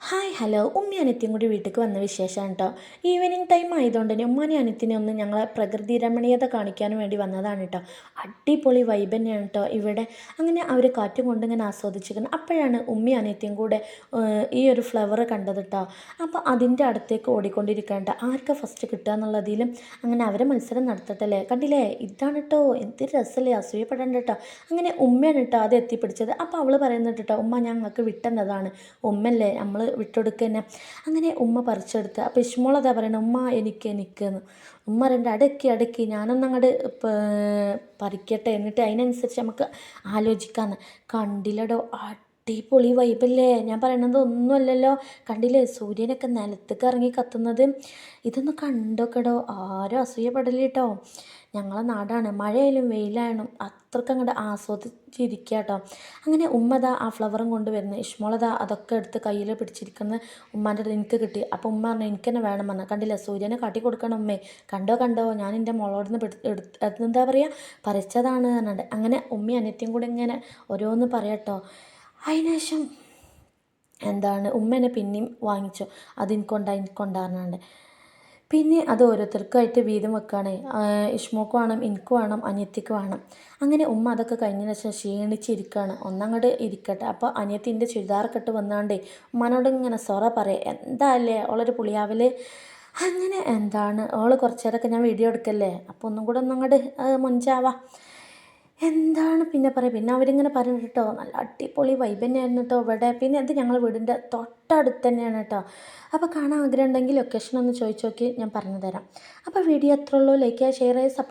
Hi hello ഉമ്മി അനിത്യം കൂടി വീട്ടിലേക്ക് വന്ന വിശേഷമാണ് കേട്ടോ ഈവനിങ് ടൈം ആയതുകൊണ്ട് തന്നെ ഉമ്മാനി അനിത്തിനെ ഒന്ന് ഞങ്ങളെ പ്രകൃതി രമണീയത കാണിക്കാൻ വേണ്ടി വന്നതാണ് കേട്ടോ അടിപൊളി വൈബ് തന്നെയാണ് കേട്ടോ ഇവിടെ. അങ്ങനെ അവർ കാറ്റും കൊണ്ട് ഇങ്ങനെ ആസ്വദിച്ചിരിക്കുന്നത് അപ്പോഴാണ് ഉമ്മി അനിത്യം കൂടെ ഈ ഒരു ഫ്ലവർ കണ്ടത് കേട്ടോ അപ്പോൾ അതിന്റെ അടുത്തേക്ക് ഓടിക്കൊണ്ടിരിക്കേണ്ട ആർക്കാ ഫസ്റ്റ് കിട്ടുക എന്നുള്ളതിലും അങ്ങനെ അവരെ മത്സരം നടത്തട്ടല്ലേ? കണ്ടില്ലേ? ഇതാണ് കേട്ടോ എന്ത് രസമല്ലേ? അസൂയപ്പെടേണ്ട കേട്ടോ അങ്ങനെ ഉമ്മയാണ് കേട്ടോ അത് എത്തിപ്പിടിച്ചത്. അപ്പോൾ അവൾ പറയുന്നുണ്ട് കേട്ടോ ഉമ്മ ഞങ്ങൾക്ക് വിട്ടെന്നതാണ്. ഉമ്മല്ലേ നമ്മൾ വിട്ടുകൊടുക്കുക അങ്ങനെ ഉമ്മ പറിച്ചെടുത്ത് അപ്പോൾ ഇഷ്മോളതാ പറയണത് ഉമ്മ എനിക്ക് എനിക്കെന്ന്. ഉമ്മ രണ്ട് അടക്കി അടക്കി ഞാനൊന്നും അങ്ങോട്ട് പറിക്കട്ടെ എന്നിട്ട് അതിനനുസരിച്ച് നമുക്ക് ആലോചിക്കാമെന്ന് കണ്ടില്ലടോ അടിപൊളി വൈബല്ലേ ഞാൻ പറയണത് ഒന്നുമല്ലല്ലോ കണ്ടില്ലേ? സൂര്യനൊക്കെ നിലത്തേക്ക് ഇറങ്ങി കത്തുന്നത്. ഇതൊന്ന് കണ്ടോക്കടോ. ആരും അസൂയപ്പെടൽ കേട്ടോ ഞങ്ങളെ നാടാണ്. മഴയായാലും വെയിലായാലും അത്രയ്ക്ക് അങ്ങോട്ട് ആസ്വദിച്ചിരിക്കുക കേട്ടോ അങ്ങനെ ഉമ്മതാ ആ ഫ്ലവറും കൊണ്ട് വരുന്നത് ഇഷ്മോളതാ അതൊക്കെ എടുത്ത് കയ്യിൽ പിടിച്ചിരിക്കുന്ന ഉമ്മാന്റെ അടുത്ത് എനിക്ക് കിട്ടി. അപ്പോൾ ഉമ്മ പറഞ്ഞു എനിക്ക് തന്നെ വേണം പറഞ്ഞു. കണ്ടില്ല? സൂര്യനെ കാട്ടി കൊടുക്കണം ഉമ്മേ. കണ്ടോ കണ്ടോ? ഞാൻ എന്റെ മോളോട് നിന്ന് എടുത്ത് എന്താ പറയുക പറിച്ചതാണ് പറഞ്ഞിട്ട്. അങ്ങനെ ഉമ്മയും അനിയത്തിയും കൂടെ ഇങ്ങനെ ഓരോന്ന് പറയാട്ടോ. അതിനുശേഷം എന്താണ് ഉമ്മേനെ പിന്നെയും വാങ്ങിച്ചു. അതിൻകൊണ്ട എനിക്കൊണ്ടാറിനാണ്ട് പിന്നെ അത് ഓരോരുത്തർക്കായിട്ട് വീതം വെക്കുകയാണ് ഇഷ്മോക്ക് വേണം എനിക്ക് വേണം അനിയത്തിക്ക് വേണം. അങ്ങനെ ഉമ്മ അതൊക്കെ കഴിഞ്ഞതിന് ശേഷം ക്ഷീണിച്ചിരിക്കുകയാണ് ഒന്നങ്ങോട്ട് ഇരിക്കട്ടെ. അപ്പോൾ അനിയത്തിന്റെ ചുരിദാർ കെട്ട് വന്നാണ്ടേ ഉമ്മനോട് ഇങ്ങനെ സൊറ പറയാം. എന്താല്ലേ ഓളൊരു പുളിയാവൽ? അങ്ങനെ എന്താണ് ഓൾ കുറച്ച് നേരമൊക്കെ ഞാൻ വീഡിയോ എടുക്കല്ലേ? അപ്പോൾ ഒന്നും കൂടെ ഒന്നങ്ങോട്ട് മുഞ്ചാവാ എന്താണ് പിന്നെ പറയുക പിന്നെ അവരിങ്ങനെ പറഞ്ഞു കേട്ടോ നല്ല അടിപൊളി വൈബ് തന്നെയായിരുന്നു കേട്ടോ ഇവിടെ പിന്നെ ഇത് ഞങ്ങൾ വീടിന്റെ തൊട്ടടുത്ത് തന്നെയാണ് കേട്ടോ. അപ്പോൾ കാണാൻ ആഗ്രഹം ഉണ്ടെങ്കിൽ ലൊക്കേഷൻ ഒന്ന് ചോദിച്ചു നോക്കി ഞാൻ പറഞ്ഞു തരാം അപ്പോൾ വീഡിയോ എത്ര ഉള്ളൂ. ലൈക്ക് ചെയ്യുക ഷെയർ ചെയ്യുക സപ്പോർട്ട്